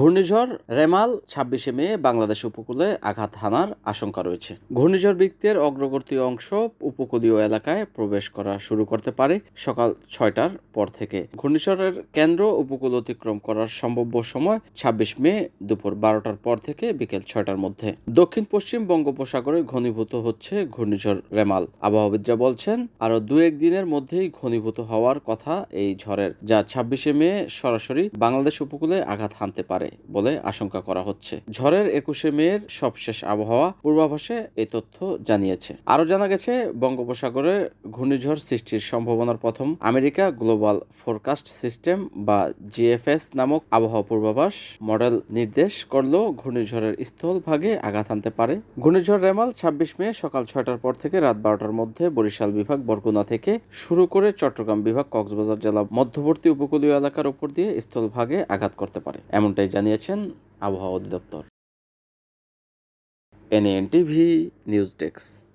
ঘূর্ণিঝড় রেমাল ছাব্বিশে মে বাংলাদেশ উপকূলে আঘাত হানার আশঙ্কা রয়েছে। ঘূর্ণিঝড় বৃত্তের অগ্রবর্তী অংশ উপকূলীয় এলাকায় প্রবেশ করা শুরু করতে পারে সকাল ছয়টার পর থেকে। ঘূর্ণিঝড়ের কেন্দ্র উপকূল অতিক্রম করার সম্ভাব্য সময় ছাব্বিশ মে দুপুর বারোটার পর থেকে বিকেল ছয়টার মধ্যে। দক্ষিণ পশ্চিম বঙ্গোপসাগরে ঘনীভূত হচ্ছে ঘূর্ণিঝড় রেমাল। আবহাওয়াবিদরা বলছেন আরও দু এক দিনের মধ্যেই ঘনীভূত হওয়ার কথা এই ঝড়ের, যা ছাব্বিশে মে সরাসরি বাংলাদেশ উপকূলে আঘাত হানতে পারে। বলে আশঙ্কা করা হচ্ছে। ঝড়ের একুশে মের সবশেষ আবহাওয়া পূর্বাভাসে এই তথ্য জানিয়েছে। আরও জানা গেছে, বঙ্গোপসাগরে ঘূর্ণিঝড় সৃষ্টির সম্ভাবনার প্রথম আমেরিকা গ্লোবাল ফোরকাস্ট সিস্টেম বা জিএফএস নামক আবহাওয়া পূর্বাভাস মডেল নির্দেশ করল ঘূর্ণিঝড়ের স্থলভাগে আঘাত আনতে পারে। ঘূর্ণিঝড় রেমাল ছাব্বিশ মে সকাল ছয়টার পর থেকে রাত বারোটার মধ্যে বরিশাল বিভাগ বরগুনা থেকে শুরু করে চট্টগ্রাম বিভাগ কক্সবাজার জেলা মধ্যবর্তী উপকূলীয় এলাকার উপর দিয়ে স্থলভাগে আঘাত করতে পারে। এমনটাই জানিয়েছেন আবহাওয়া অধিদপ্তর। NN TV news desk.